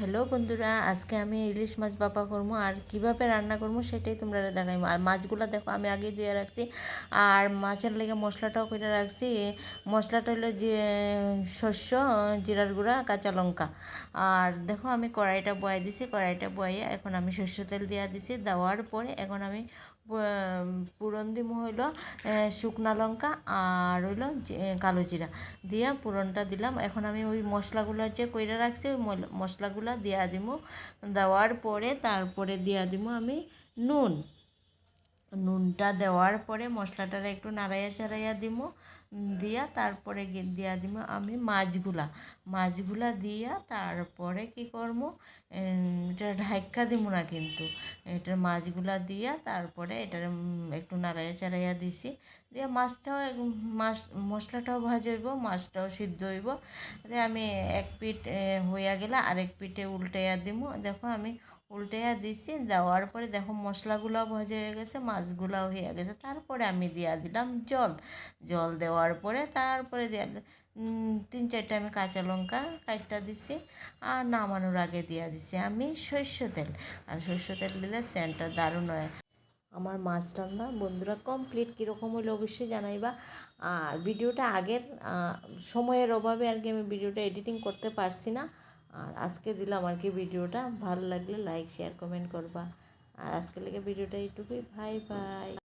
Hello বন্ধুরা, আজকে আমি ইলিশ মাছ বাপা করব আর কীভাবে রান্না করব সেটাই তোমরা দেখাইবো। আর মাছগুলো দেখো, আমি আগে ধুয়ে রাখছি। আর মাছের লেগে মশলাটাও করে রাখছি। মশলাটা হলো যে, শস্য, জিরার গুঁড়া, কাঁচা লঙ্কা। আর দেখো, আমি কড়াইটা বয়ে দিছি। কড়াইটা বয়ে এখন আমি সর্ষ তেল দিয়ে দিছি। দেওয়ার পরে এখন আমি পুরন দিব হইল শুকনা লঙ্কা আর হইল কালো জিরা। দিয়া পুরনটা দিলাম। এখন আমি ওই মশলাগুলো যে কইরা রাখছি, ওই মশলাগুলো দিয়া দিমু। দেওয়ার পরে তারপরে দিয়া দিমু আমি নুন। নুনটা দেওয়ার পরে মশলাটার একটু নাড়াইয়া চাড়াইয়া দিব দিয়া তারপরে দিয়া দিব আমি মাছগুলা। মাছগুলা দিয়া তারপরে কি করব এটা ঢাইকা দিব না কিন্তু, এটার মাছগুলা দিয়া তারপরে এটার একটু নাড়াইয়া চাড়াইয়া দিছি। দিয়ে মাছটাও মাছ, মশলাটাও ভাজ হইব, মাছটাও সিদ্ধ হইব। দিয়ে আমি এক পিঠ হইয়া গেলে আরেক পিঠে উল্টাইয়া দিব দেখো আমি উল্টাইয়া দিছি, দেওয়ার পরে দেখো মশলাগুলো ভাজা হয়ে গেছে, মাছগুলাও হয়ে গেছে। তারপরে আমি দিয়া দিলাম জল। জল দেওয়ার পরে তারপরে দিয়া তিন চারটে আমি কাঁচা লঙ্কা কাটটা দিছি আর নামানোর আগে দিয়া দিছি আমি সর্ষ তেল। আর সর্ষ তেল দিলে সেন্টটা দারুণ হয়। আমার মাছ রান্না বন্ধুরা কমপ্লিট, কীরকম হলো অবশ্যই জানাইবা। আর ভিডিওটা আগের সময়ের অভাবে আর কি আমি ভিডিওটা এডিটিং করতে পারছি না। আর আজকে দিলাম আর কি ভিডিওটা। ভালো লাগলে লাইক শেয়ার কমেন্ট করবা। আর আজকে লেগে ভিডিওটা এইটুকুই। ভাই বাই